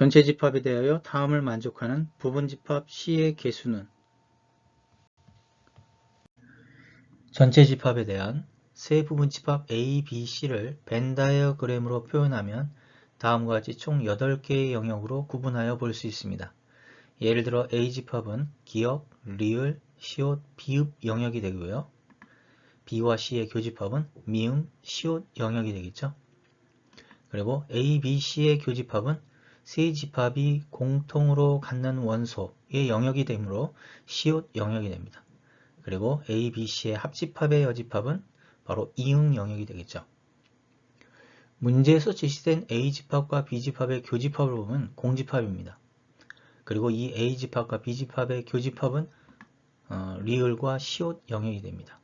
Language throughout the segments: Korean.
전체 집합에 대하여 다음을 만족하는 부분 집합 C의 개수는 전체 집합에 대한 세 부분 집합 A, B, C를 벤 다이어그램으로 표현하면 다음과 같이 총 8개의 영역으로 구분하여 볼 수 있습니다. 예를 들어 A 집합은 기억, 리을, 시옷, 비읍 영역이 되고요. B와 C의 교집합은 미음, 시옷 영역이 되겠죠. 그리고 A, B, C의 교집합은 세 집합이 공통으로 갖는 원소의 영역이 되므로 시옷 영역이 됩니다. 그리고 A, B, C의 합집합의 여집합은 바로 이응 영역이 되겠죠. 문제에서 제시된 A집합과 B집합의 교집합을 보면 공집합입니다. 그리고 이 A집합과 B집합의 교집합은 어, 리을과 시옷 영역이 됩니다.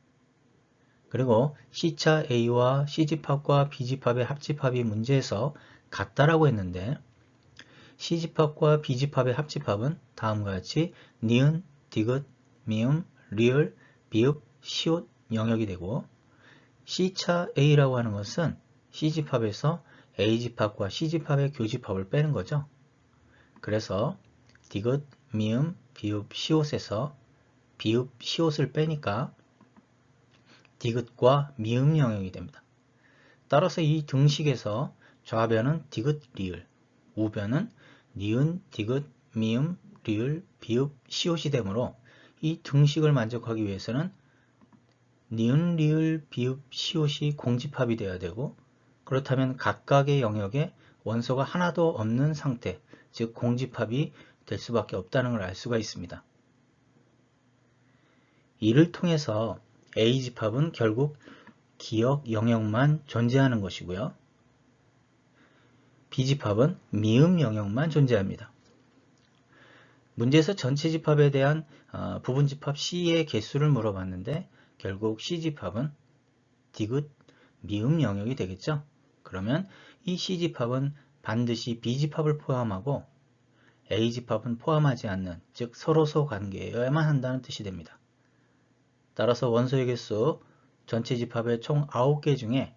그리고 C차 A와 C집합과 B집합의 합집합이 문제에서 같다라고 했는데 C집합과 B집합의 합집합은 다음과 같이 니은, 디귿, 미음, 리을, 비읍, 시옷 영역이 되고 C차 A라고 하는 것은 C집합에서 A집합과 C집합의 교집합을 빼는 거죠. 그래서 디귿, 미음, 비읍, 시옷에서 비읍, 시옷을 빼니까 디귿과 미음 영역이 됩니다. 따라서 이 등식에서 좌변은 디귿, 리을, 우변은 니은, 디귿, 미음, 리을, 비읍, 시옷이 되므로 이 등식을 만족하기 위해서는 니은, 리을, 비읍, 시옷이 공집합이 되어야 되고 그렇다면 각각의 영역에 원소가 하나도 없는 상태, 즉 공집합이 될 수밖에 없다는 걸 알 수가 있습니다. 이를 통해서 A집합은 결국 기억 영역만 존재하는 것이고요. B집합은 미음 영역만 존재합니다. 문제에서 전체 집합에 대한 어, 부분 집합 C의 개수를 물어봤는데 결국 C집합은 디귿 미음 영역이 되겠죠. 그러면 이 C집합은 반드시 B집합을 포함하고 A집합은 포함하지 않는 즉 서로서 관계여야만 한다는 뜻이 됩니다. 따라서 원소의 개수 전체 집합의 총 9개 중에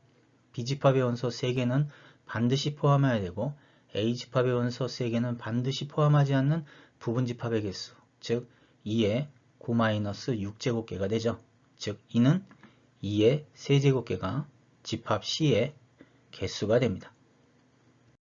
B집합의 원소 3개는 반드시 포함해야 되고 A집합의 원소 3개는 반드시 포함하지 않는 부분집합의 개수 즉 2의 9-6제곱개가 되죠. 즉 2는 2의 세제곱개가 집합 C의 개수가 됩니다.